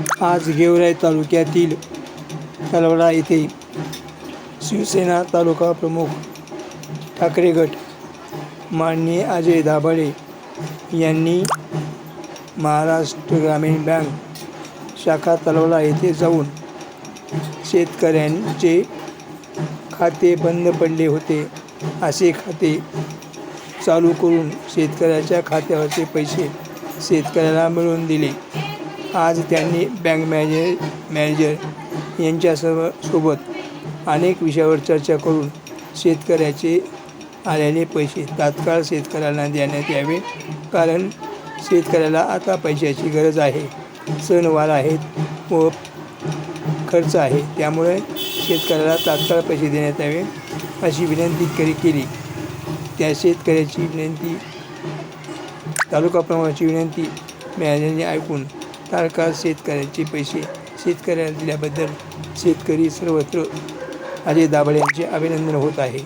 आज गेवराई तालुक्यातील तलवडा येथे शिवसेना तालुका प्रमुख ठाकरे गट माननीय अजय दाभाडे यांनी महाराष्ट्र ग्रामीण बँक शाखा तलवडा येथे जाऊन शेतकऱ्यांचे खाते बंद पडले होते. असे खाते चालू करून शेतकऱ्याच्या खात्यावरचे पैसे शेतकऱ्याला मिळवून दिले. आज त्यांनी बँक मॅनेजर मॅनेजर यांच्यासह सोबत अनेक विषयावर चर्चा करून शेतकऱ्याचे आलेले पैसे तात्काळ शेतकऱ्याला देण्यात यावे. कारण शेतकऱ्याला आता पैशाची गरज आहे. सणवार आहेत व खर्च आहे. त्यामुळे शेतकऱ्याला तात्काळ पैसे देण्यात यावे अशी विनंती करी केली. त्या शेतकऱ्याची विनंती तालुका प्रमुखाची विनंती मॅनेजरने ऐकून तारकाळ शेतकऱ्यांचे पैसे शेतकऱ्याला दिल्याबद्दल शेतकरी सर्वत्र अजय दाभाडे यांचे अभिनंदन होत आहे.